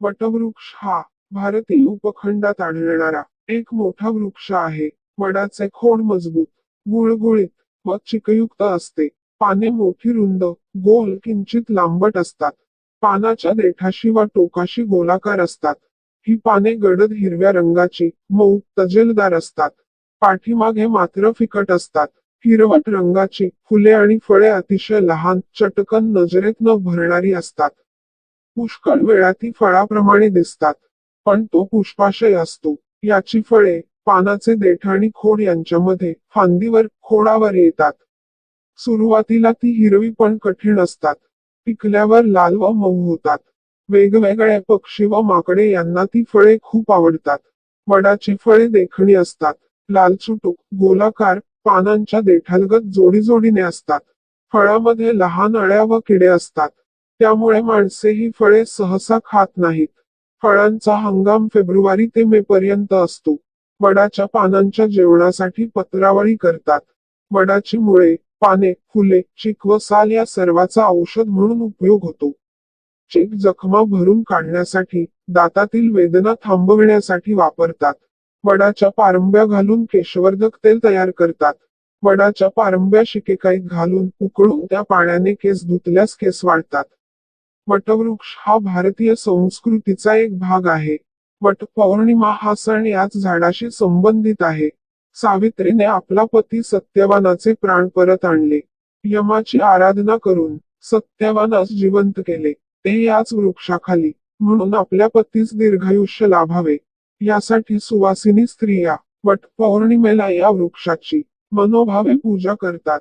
वटवृक्ष हा भारतीय उपखंडात आढळणारा एक मोठा वृक्ष आहे. वडाचे खोड मजबूत गुळगुळीत व चिकयुक्त असते. पाने मोठी रुंद गोल किंचित लांबट असतात. पानाच्या देठाशी व टोकाशी गोलाकार असतात. ही पाने गडद हिरव्या रंगाची मऊ तजेलदार असतात. पाठीमागे मात्र फिकट असतात. हिरवट रंगाची फुले आणि फळे अतिशय लहान चटकन नजरेत न भरणारी असतात. पुष्कळ वेळा ती फळाप्रमाणे दिसतात. पण तो पुष्पाशय असतो. याची फळे पानाचे देठ आणि खोड यांच्यामध्ये फांदीवर खोडावर येतात. सुरुवातीला ती हिरवी पण कठीण असतात. पिकल्यावर लाल व मऊ होतात. वेगवेगळ्या पक्षी व माकडे यांना ती फळे खूप आवडतात. वडाची फळे देखणी असतात. लालचुटूक गोलाकार पानांच्या देठालगत जोडी जोडीने असतात. फळामध्ये लहान अळ्या व किडे असतात. त्यामुळे माणसे ही फळे सहसा खात नाहीत. फळांचा हंगाम फेब्रुवारी ते मे पर्यंत असतो. वडाच्या पानांच्या जेवणासाठी पत्रावळी करतात. वडाची मुळे पाने फुले चिक व साल या सर्वाचा औषध म्हणून उपयोग होतो. चिक जखमा भरून काढण्यासाठी दातातील वेदना थांबविण्यासाठी वापरतात. वडाच्या पारंब्या घालून केशवर्धक तेल तयार करतात. वडाच्या पारंब्या शिकेकाईत घालून उकळून त्या पाण्याने केस धुतल्यास केस वाढतात. वटवृक्ष हा भारतीय संस्कृतीचा एक भाग आहे. वट पौर्णिमा हा सण याच झाडाशी संबंधित आहे. सावित्रीने आपला पती सत्यवानाचे प्राण परत आणले. यमाची आराधना करून सत्यवानास जिवंत केले. ते याच वृक्षाखाली म्हणून आपल्या पतीस दीर्घायुष्य लाभावे. यासाठी सुवासिनी स्त्रिया वट पौर्णिमेला या वृक्षाची मनोभावे पूजा करतात.